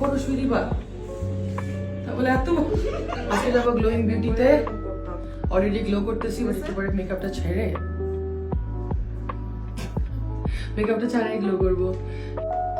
বড় শুই দিবা তাহলে এত? আজকে যাব গ্লোয়িং বিউটিতে অলরেডি গ্লো করতেছি বাট একটু পরে মেকআপটা ছেড়ে। মেকআপটা ছাড়াই গ্লো করব।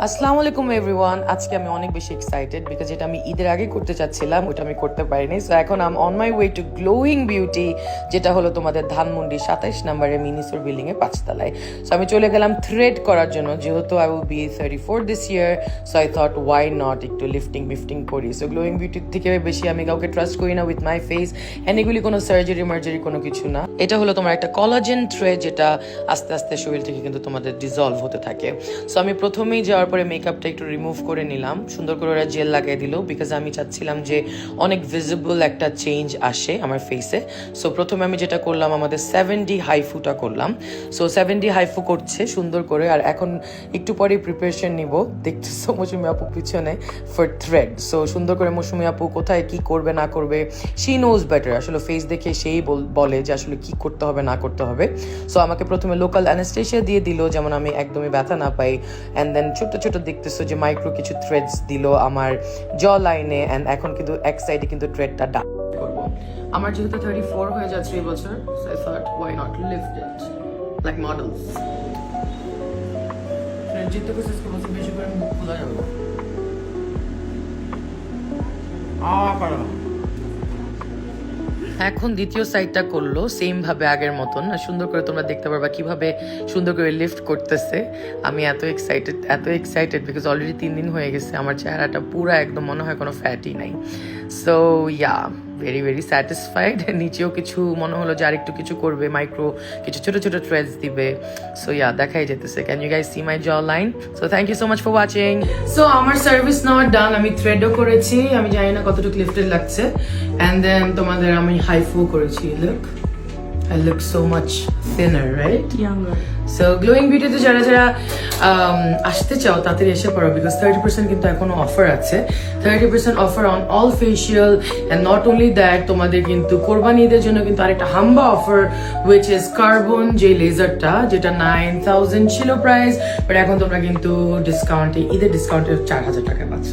আসসালামু আলাইকুম এভরিওয়ান আজকে আমি অনেক বেশি এক্সাইটেড বিকজ যেটা আমি ঈদের আগে করতে চাচ্ছিলাম, ওটা আমি করতে পারিনি। সো এখন I'm on my way to glowing beauty যেটা হলো তোমাদের ধানমন্ডি সাতাইশ নম্বরে মিনিসোর বিল্ডিং এ পাঁচতলায়। সো আমি চলে গেলাম থ্রেড করার জন্য, যেহেতু I will be thirty four this year so I thought why not একটু লিফটিং বিফটিং করি? সো গ্লোয়িং বিউটির থেকে বেশি আমি কাউকে ট্রাস্ট করি না উইথ মাই ফেস অ্যান্ড এগুলি কোনো সার্জারি মার্জারি কোনো কিছু না। এটা হলো তোমার একটা কলাজেন থ্রেড যেটা আস্তে আস্তে শরীর থেকে কিন্তু তোমাদের ডিজলভ হতে থাকে। সো আমি প্রথমেই যাওয়ার পরে মেকআপটা একটু রিমুভ করে নিলাম। সুন্দর করে ওরা জেল লাগিয়ে দিল বিকজ আমি চাচ্ছিলাম যে অনেক ভিজিবল একটা চেঞ্জ আসে আমার ফেসে সো প্রথমে আমি যেটা করলাম, আমাদের সেভেন ডি হাইফুটা করলাম। সো সেভেন ডি হাইফু করছে সুন্দর করে আর এখন একটু পরে প্রিপারেশন নিব। দেখতেছো মৌসুমি আপু পিছনে ফর থ্রেড সো সুন্দর করে মৌসুমি আপু কোথায় কি করবে, না করবে শি নোজ বেটার আসলে ফেস দেখে সেই বল- যে আসলে কি করতে হবে, না করতে হবে। সো আমাকে প্রথমে লোকাল অ্যানাস্টেশিয়া দিয়ে দিল, যেমন আমি একদমই ব্যথা না পাই। অ্যান্ড দেন ছোট ছোট দেখতেছো যে মাইক্রো কিছু থ্রেডস দিল আমার জ লাইনে অ্যান্ড এখন কিন্তু এক সাইডে কিন্তু থ্রেডটা ডাক করব। আমার যেহেতু থার্টি ফোর হয়ে যাচ্ছে এই বছর so I thought why not lift it like models thread জিততে কোशिश করব বেশি করে মুখ খোলা যাবে আ পারা এখন দ্বিতীয় সাইডটা করল সেম ভাবে আগের মতন। সুন্দর করে তোমরা দেখতে পারবা কীভাবে সুন্দর করে লিফট করতেছে। আমি এত এক্সাইটেড এত এক্সাইটেড বিকজ অলরেডি তিন দিন হয়ে গেছে। আমার চেহারাটা পুরো একদম মনে হয় কোনো ফ্যাটই নাই। So yeah very very satisfied নিচেও কিছু মনে হলো যে আরেকটু কিছু করবে মাইক্রো কিছু ছোটো ছোটো ট্রেডস দিবে। সো ইয়া দেখাই যেতেছে। Can you guys see my jawline so thank you so much for watching so আমার সার্ভিস নেওয়ার ডান আমি থ্রেডও করেছি, আমি জানি না কতটুকু লিফটেড লাগছে। অ্যান্ড দেন তোমাদের আমি হাইফো করেছি look I look so much thinner, right? Younger. So glowing বিউটিতে যারা যারা um, আসতে চাও তাড়াতাড়ি এসে পড়ো বিকজ থার্টি পার্সেন্ট কিন্তু এখনও অফার আছে thirty percent offer on all facial and not only that তোমাদের কিন্তু কোরবানি ঈদের জন্য কিন্তু আরেকটা হাম্বা অফার উইচ ইজ কার্বন যে লেজারটা যেটা নাইন থাউজেন্ড ছিল প্রাইস বাট এখন তোমরা কিন্তু ডিসকাউন্টে ঈদের ডিসকাউন্টে চার হাজার টাকায় পাচ্ছ